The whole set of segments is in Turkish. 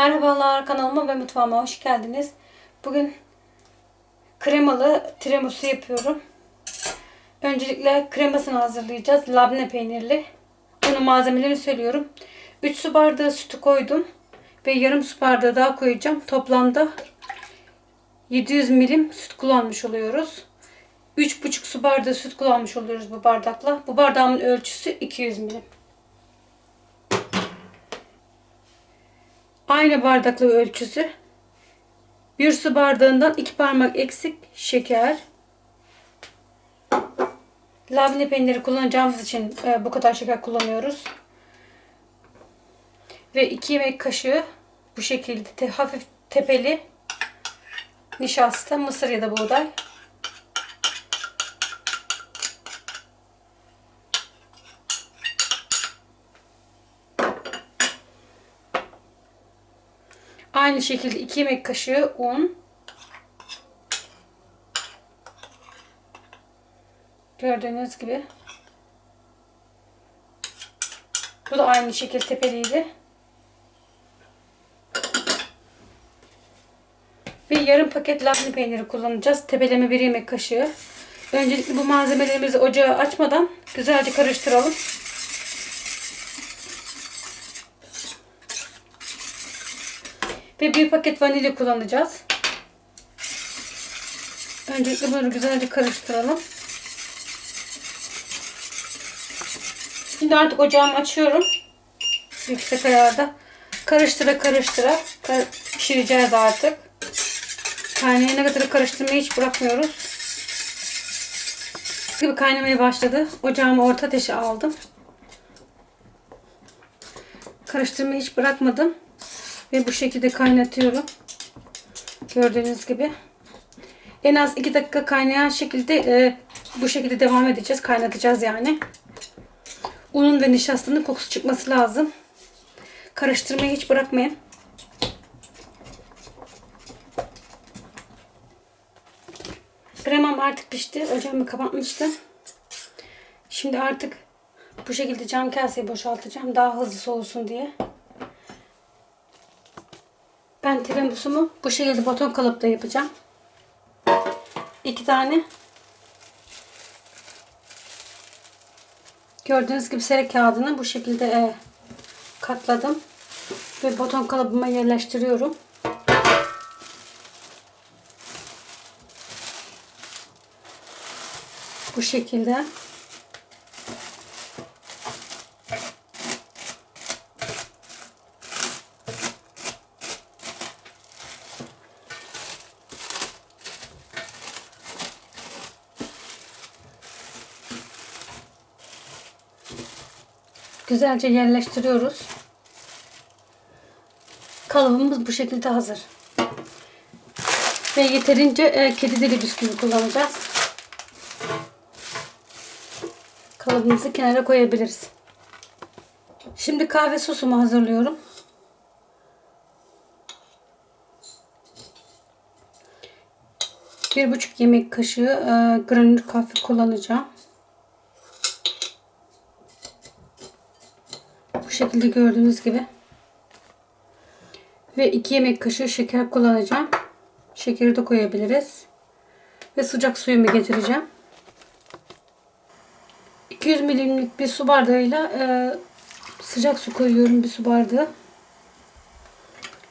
Merhabalar kanalıma ve mutfağıma hoş geldiniz. Bugün kremalı tiramisu yapıyorum. Öncelikle kremasını hazırlayacağız. Labne peynirli. Onun malzemelerini söylüyorum. 3 su bardağı sütü koydum. Ve yarım su bardağı daha koyacağım. Toplamda 700 milim süt kullanmış oluyoruz. 3,5 su bardağı süt kullanmış oluyoruz bu bardakla. Bu bardağımın ölçüsü 200 milim. Aynı bardakla ölçüsü. Bir su bardağından iki parmak eksik şeker. Labne peyniri kullanacağımız için e, bu kadar şeker kullanıyoruz. Ve iki yemek kaşığı bu şekilde hafif tepeli nişasta, mısır ya da buğday. Aynı şekilde 2 yemek kaşığı un. Gördüğünüz gibi. Bu da aynı şekilde tepeliydi. Bir yarım paket labne peyniri kullanacağız. Tepeleme bir yemek kaşığı. Öncelikle bu malzemelerimizi ocağı açmadan güzelce karıştıralım. Ve bir paket vanilya kullanacağız. Öncelikle bunları güzelce karıştıralım. Şimdi artık ocağımı açıyorum. Yüksek ayarda. Karıştıra karıştıra kar pişireceğiz artık. Kaynayana kadar karıştırmayı hiç bırakmıyoruz. Gibi kaynamaya başladı. Ocağımı orta ateşe aldım. Karıştırmayı hiç bırakmadım. Ve bu şekilde kaynatıyorum. Gördüğünüz gibi. En az 2 dakika kaynayan şekilde e, bu şekilde devam edeceğiz. Kaynatacağız yani. Unun ve nişastanın kokusu çıkması lazım. Karıştırmayı hiç bırakmayın. Kremam artık pişti. Ocağımı kapatmıştım. Şimdi artık bu şekilde cam kaseyi boşaltacağım. Daha hızlı soğusun diye. Ben tiramisumu bu şekilde baton kalıpta yapacağım. İki tane gördüğünüz gibi sere kağıdını bu şekilde e, katladım ve baton kalıbıma yerleştiriyorum. Bu şekilde. Güzelce yerleştiriyoruz. Kalıbımız bu şekilde hazır. Ve yeterince e, kedi dili bisküvi kullanacağız. Kalıbımızı kenara koyabiliriz. Şimdi kahve sosumu hazırlıyorum. Bir buçuk yemek kaşığı e, granül kahve kullanacağım. Şekilde gördüğünüz gibi. Ve 2 yemek kaşığı şeker kullanacağım. Şekeri de koyabiliriz. Ve sıcak suyumu getireceğim. 200 milimlik bir su bardağıyla e, sıcak su koyuyorum bir su bardağı.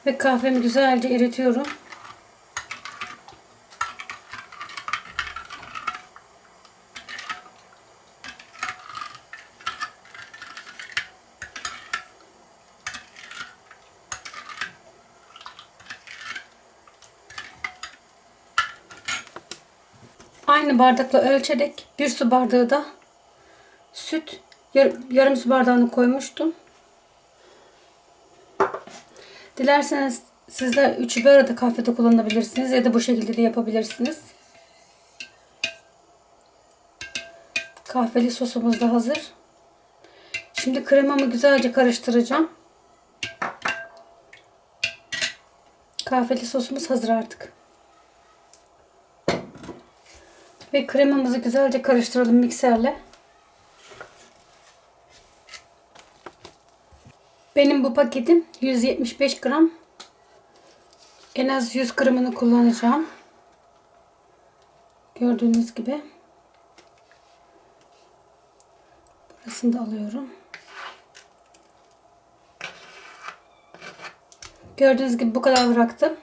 Ve kahvemi güzelce eritiyorum. Aynı bardakla ölçerek bir su bardağı da süt yar, yarım su bardağını koymuştum. Dilerseniz sizler üçü bir arada kahvede kullanabilirsiniz ya da bu şekilde de yapabilirsiniz. Kahveli sosumuz da hazır. Şimdi kremamı güzelce karıştıracağım. Kahveli sosumuz hazır artık. Ve kremamızı güzelce karıştıralım mikserle. Benim bu paketim 175 gram En az 100 gramını kullanacağım. Gördüğünüz gibi. Burasını da alıyorum. Gördüğünüz gibi bu kadar bıraktım.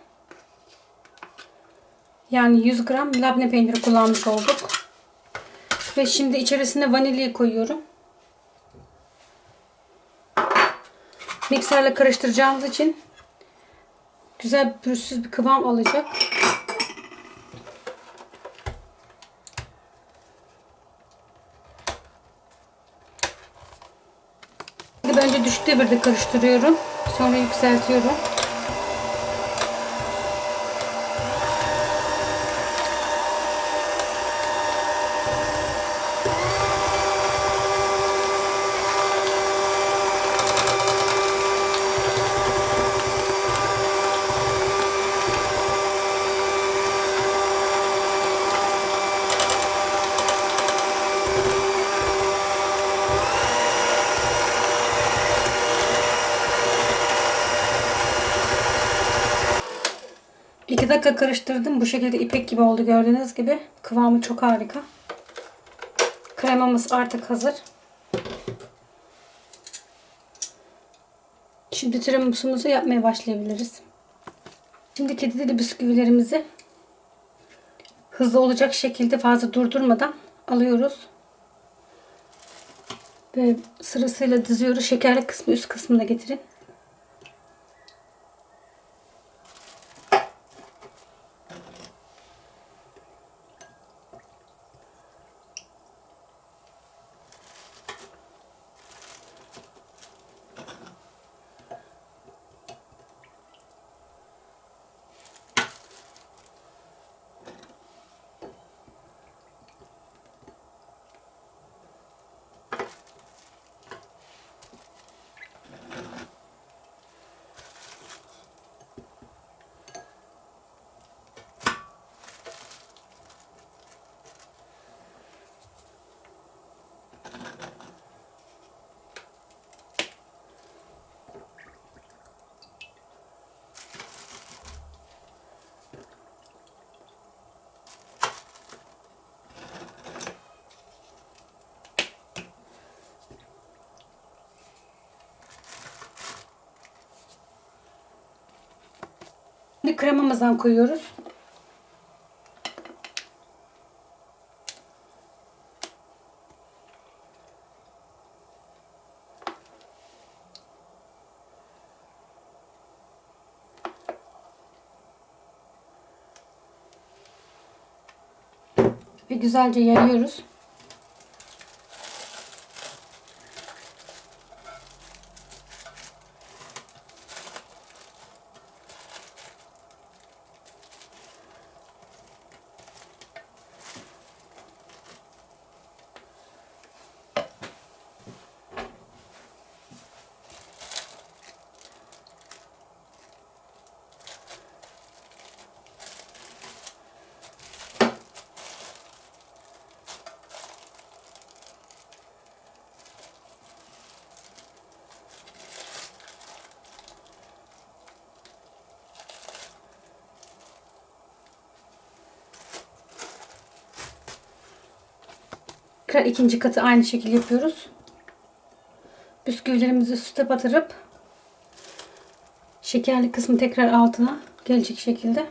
Yani 100 gram labne peyniri kullanmış olduk. Ve şimdi içerisine vanilyayı koyuyorum. Mikserle karıştıracağımız için güzel pürüzsüz bir kıvam alacak. Şimdi önce düşük devirde karıştırıyorum. Sonra yükseltiyorum. Dakika karıştırdım. Bu şekilde ipek gibi oldu gördüğünüz gibi. Kıvamı çok harika. Kremamız artık hazır. Şimdi tiramisu'muzu yapmaya başlayabiliriz. Şimdi kedi dili bisküvilerimizi hızlı olacak şekilde fazla durdurmadan alıyoruz. Ve sırasıyla diziyoruz. Şekerli kısmı üst kısmına getirin. Şimdi kremamızdan koyuyoruz. Ve güzelce yayıyoruz. Tekrar ikinci katı aynı şekilde yapıyoruz. Bisküvilerimizi süte batırıp şekerli kısmı tekrar altına gelecek şekilde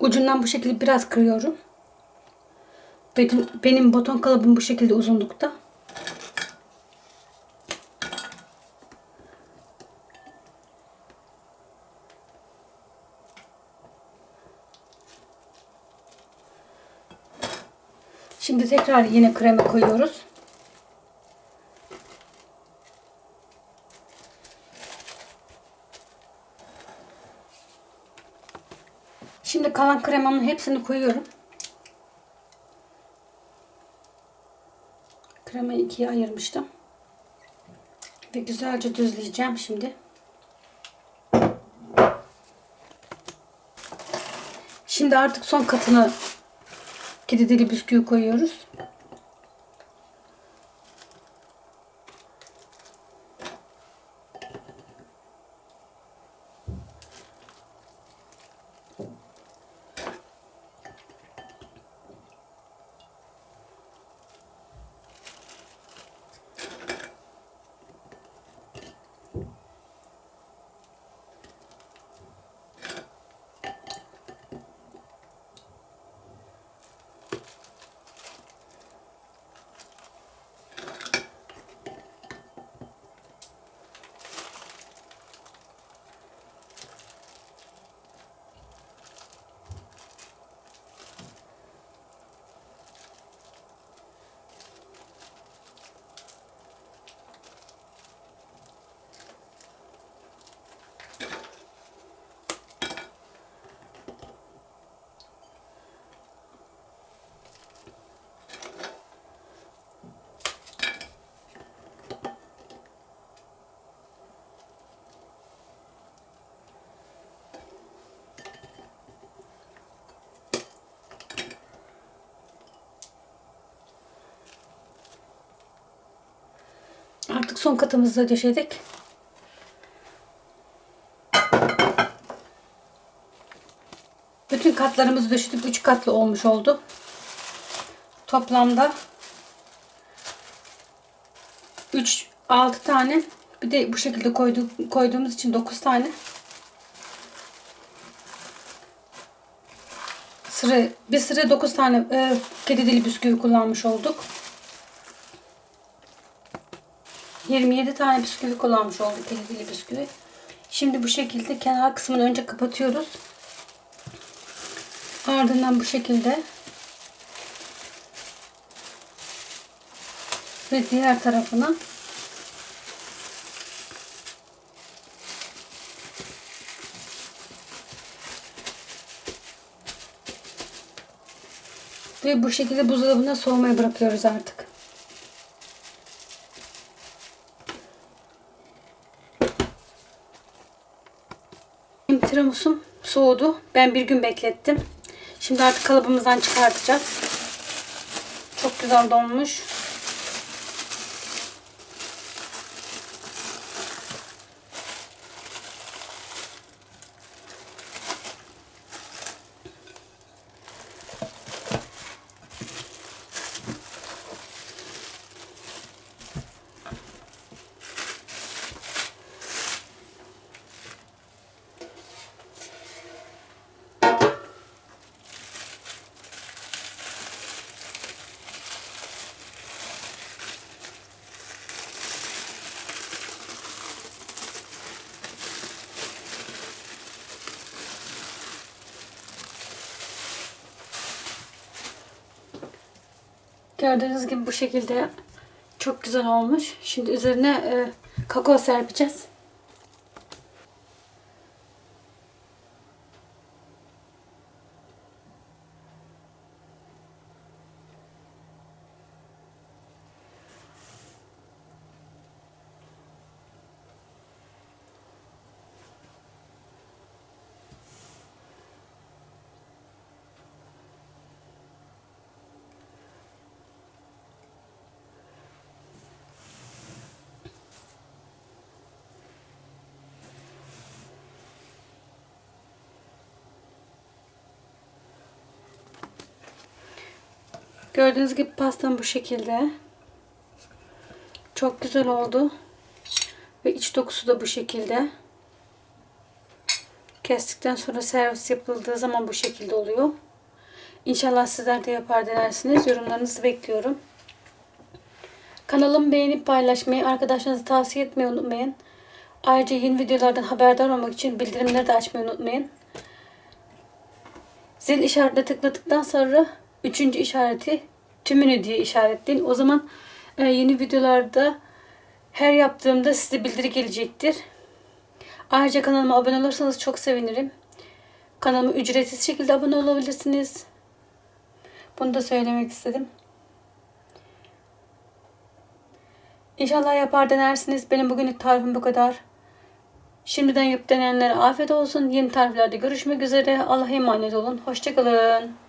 Ucundan bu şekilde biraz kırıyorum. Benim, benim baton kalıbım bu şekilde uzunlukta. Şimdi tekrar yine krema koyuyoruz. Şimdi kalan kremamın hepsini koyuyorum. Kremayı ikiye ayırmıştım. Ve güzelce düzleyeceğim şimdi. Şimdi artık son katını kedi dili bisküvi koyuyoruz. Artık son katımızı da döşedik. Bütün katlarımızı döşedik. 3 katlı olmuş oldu. Toplamda 3 6 tane bir de bu şekilde koyduk, koyduğumuz için 9 tane sıra bir sıra 9 tane e, kedi dili bisküvi kullanmış olduk. 27 tane bisküvi kullanmış olduk kedi dili bisküvi. Şimdi bu şekilde kenar kısmını önce kapatıyoruz. Ardından bu şekilde ve diğer tarafına ve bu şekilde buzdolabına soğumaya bırakıyoruz artık. Tiramisum soğudu. Ben bir gün beklettim. Şimdi artık kalıbımızdan çıkartacağız. Çok güzel donmuş. Gördüğünüz gibi bu şekilde çok güzel olmuş. Şimdi üzerine e, kakao serpeceğiz. Gördüğünüz gibi pastam bu şekilde. Çok güzel oldu. Ve iç dokusu da bu şekilde. Kestikten sonra servis yapıldığı zaman bu şekilde oluyor. İnşallah sizler de yapar denersiniz. Yorumlarınızı bekliyorum. Kanalımı beğenip paylaşmayı, arkadaşlarınıza tavsiye etmeyi unutmayın. Ayrıca yeni videolardan haberdar olmak için bildirimleri de açmayı unutmayın. Zil işaretine tıkladıktan sonra üçüncü işareti tümünü diye işaretleyin. O zaman e, yeni videolarda her yaptığımda size bildiri gelecektir. Ayrıca kanalıma abone olursanız çok sevinirim. Kanalıma ücretsiz şekilde abone olabilirsiniz. Bunu da söylemek istedim. İnşallah yapar denersiniz. Benim bugünlük tarifim bu kadar. Şimdiden yapıp deneyenlere afiyet olsun. Yeni tariflerde görüşmek üzere. Allah'a emanet olun. Hoşçakalın.